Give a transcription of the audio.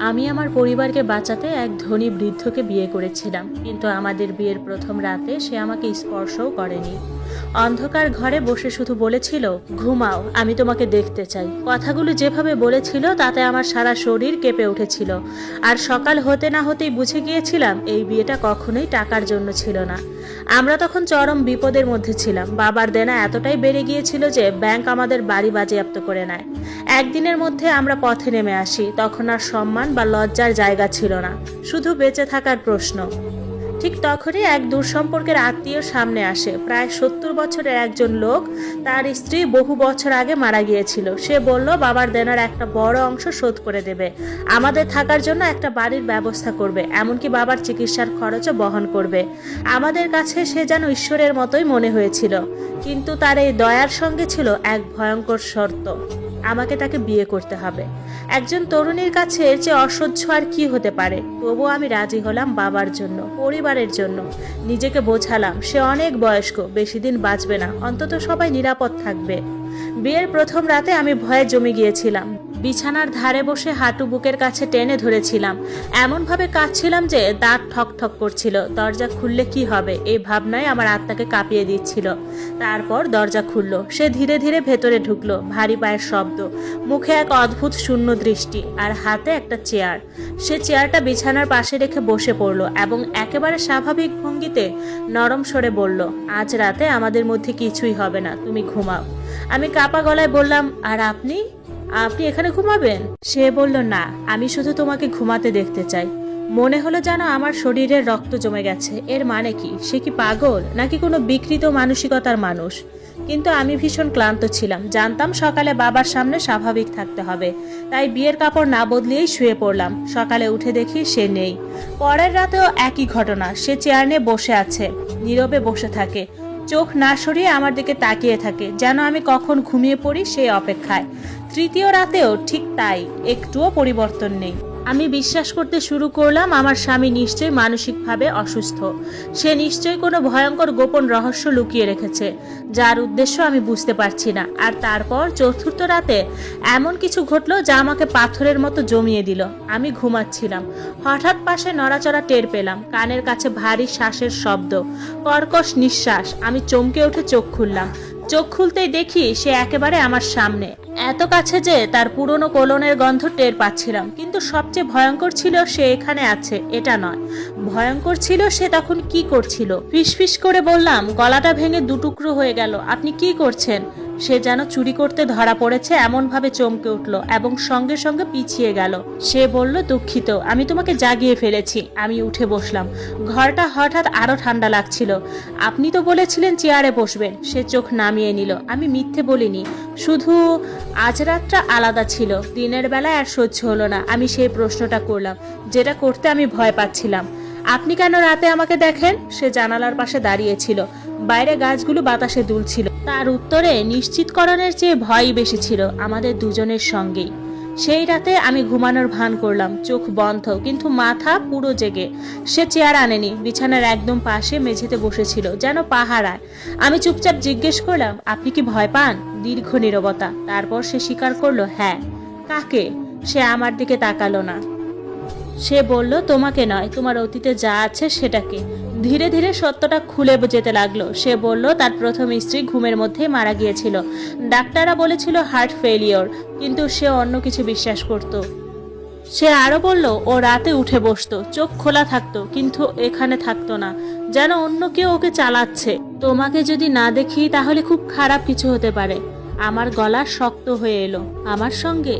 আমি আমার পরিবারকে বাঁচাতে এক ধনী বৃদ্ধকে বিয়ে করেছিলাম, কিন্তু আমাদের বিয়ের প্রথম রাতে সে আমাকে স্পর্শও করেনি। অন্ধকার ঘরে বসে শুধু বলেছিল, ঘুমাও, আমি তোমাকে দেখতে চাই। কথাগুলো যেভাবে বলেছিল, তাতে আমার সারা শরীর কেঁপে উঠেছিল। আর সকাল হতে না হতেই বুঝে গিয়েছিলাম, এই বিয়েটা কখনোই টাকার জন্য ছিল না। আমরা তখন চরম বিপদের মধ্যে ছিলাম। বাবার দেনা এতটাই বেড়ে গিয়েছিল যে, ব্যাংক আমাদের বাড়ি বাজেয়াপ্ত করে নেয়। একদিনের মধ্যে আমরা পথে নেমে আসি, তখন আর সম্মান বা লজ্জার জায়গা ছিল না। শুধু বেঁচে থাকার প্রশ্ন। ঠিক তখনই এক দূরসম্পর্কের আত্মীয় সামনে আসে। প্রায় সত্তর বছরের একজন লোক তার স্ত্রী বহু বছর আগে মারা গিয়েছিল। সে বলল, বাবার দেনার একটা বড় অংশ শোধ করে দেবে। আমাদের থাকার জন্য একটা বাড়ির ব্যবস্থা করবে, এমনকি বাবার চিকিৎসার খরচও বহন করবে। আমাদের কাছে সে যেন ঈশ্বরের মতোই মনে হয়েছিল। কিন্তু তার এই দয়ার সঙ্গে ছিল এক ভয়ঙ্কর শর্ত। আমাকে তাকে বিয়ে করতে হবে। একজন তরুণীর কাছে এর চেয়ে অসহ্য আর কি হতে পারে? তবু আমি রাজি হলাম বাবার জন্য, পরিবারের জন্য। নিজেকে বোঝালাম, সে অনেক বয়স্ক বেশি দিন বাঁচবে না, অন্তত সবাই নিরাপদ থাকবে। বিয়ের প্রথম রাতে আমি ভয়ে জমে গিয়েছিলাম। বিছানার ধারে বসে হাঁটু বুকের কাছে টেনে ধরেছিলাম। এমনভাবে কাঁদছিলাম যে দাঁত ঠক ঠক করছিল। দরজা খুললে কি হবে? এই ভাবনায় আমার আত্মাকে কাঁপিয়ে দিচ্ছিল। তারপর দরজা খুলল। সে ধীরে ধীরে ভেতরে ঢুকলো। ভারী পায়ের শব্দ। মুখে এক অদ্ভুত শূন্য দৃষ্টি আর হাতে একটা চেয়ার। সে চেয়ারটা বিছানার পাশে রেখে বসে পড়ল এবং একেবারে স্বাভাবিক ভঙ্গিতে নরম সরে বলল, আজ রাতে আমাদের মধ্যে কিছুই হবে না। তুমি ঘুমাও। আমি কাপা গলায় বললাম, আর আপনি? আপনি এখানে ঘুমাবেন? সে বলল, না, আমি শুধু তোমাকে ঘুমাতে দেখতে চাই। মনে হলো যেন আমার শরীরের রক্ত জমে গেছে। এর মানে কি? সে কি পাগল, নাকি কোনো বিকৃত মানসিকতার মানুষ? কিন্তু আমি ভীষণ ক্লান্ত ছিলাম। জানতাম সকালে বাবার সামনে স্বাভাবিক থাকতে হবে। তাই বিয়ের কাপড় না বদলিয়েই শুয়ে পড়লাম। সকালে উঠে দেখি সে নেই। পরের রাতেও একই ঘটনা। সে চেয়ার নিয়ে বসে আছে। নীরবে বসে থাকে। চোখ না সরিয়ে আমার দিকে তাকিয়ে থাকে, যেন আমি কখন ঘুমিয়ে পড়ি সেই অপেক্ষায়। তৃতীয় রাতেও ঠিক তাই, একটুও পরিবর্তন নেই। আমি বিশ্বাস করতে শুরু করলাম, আমার স্বামী নিশ্চয়ই মানসিকভাবে অসুস্থ। সে নিশ্চয়ই কোনো ভয়ঙ্কর গোপন রহস্য লুকিয়ে রেখেছে, যার উদ্দেশ্য আমি বুঝতে পারছি না। আর তারপর চতুর্থ রাতে এমন কিছু ঘটলো যা আমাকে পাথরের মতো জমিয়ে দিল। আমি ঘুমাচ্ছিলাম। হঠাৎ পাশে নড়াচড়া টের পেলাম। কানের কাছে ভারী শ্বাসের শব্দ। কর্কশ নিঃশ্বাস। আমি চমকে উঠে চোখ খুললাম। চোখ খুলতেই দেখি সে একেবারে আমার সামনে। এত কাছে যে তার পুরনো কোলনের গন্ধ টের পাচ্ছিলাম, কিন্তু সবচেয়ে ভয়ঙ্কর ছিল সে এখানে আছে, এটা নয়। ভয়ঙ্কর ছিল সে তখন কি করছিল? ফিসফিস করে বললাম, গলাটা ভেঙে দুটুকরো হয়ে গেল, আপনি কি করছেন? সে যেন চুরি করতে ধরা পড়েছে, এমনভাবে চমকে উঠল এবং সঙ্গে সঙ্গে পিছিয়ে গেল। সে বলল, দুঃখিত, আমি তোমাকে জাগিয়ে ফেলেছি। আমি উঠে বসলাম। ঘরটা হঠাৎ আরও ঠান্ডা লাগছিল। আপনি তো বলেছিলেন চেয়ারে বসবেন। সে চোখ নামিয়ে নিল। আমি মিথ্যে বলিনি। শুধু আজ রাতটা আলাদা ছিল। দিনের বেলায় আর সহ্য হলো না। আমি সেই প্রশ্নটা করলাম, যেটা করতে আমি ভয় পাচ্ছিলাম। আপনি কেন রাতে আমাকে দেখেন? সে জানালার পাশে দাঁড়িয়েছিল বাইরে গাছগুলো বাতাসে দুলছিল। তার উত্তরে, নিশ্চিতকরণের চেয়ে ভয়ই বেশি ছিল আমাদের দুজনের সঙ্গেই। সেই রাতে আমি ঘুমানোর ভান করলাম, চোখ বন্ধ, কিন্তু মাথা পুরো জেগে। সে চেয়ার আনেনি, বিছানার একদম পাশে মেঝেতে বসেছিল, যেন পাহারায়। আমি চুপচাপ জিজ্ঞেস করলাম, আপনি কি ভয় পান? দীর্ঘ নীরবতা। তারপর সে স্বীকার করল হ্যাঁ। কাকে? সে আমার দিকে তাকালো না। সে বলল, তোমাকে নয়, তোমার অতীতে যা আছে সেটাকে। ধীরে ধীরে সত্যটা খুলে যেতে লাগল। সে বলল, তার প্রথম স্ত্রী ঘুমের মধ্যে মারা গিয়েছিল। ডাক্তাররা বলেছিল হার্ট ফেলিওর কিন্তু সে অন্য কিছু বিশ্বাস করত। সে আরও বলল, ও রাতে উঠে বসতো, চোখ খোলা থাকতো, কিন্তু এখানে থাকতো না, যেন অন্য কেউ ওকে চালাচ্ছে। তোমাকে যদি না দেখি, তাহলে খুব খারাপ কিছু হতে পারে। আমার গলা শক্ত হয়ে এলো। আমার সঙ্গে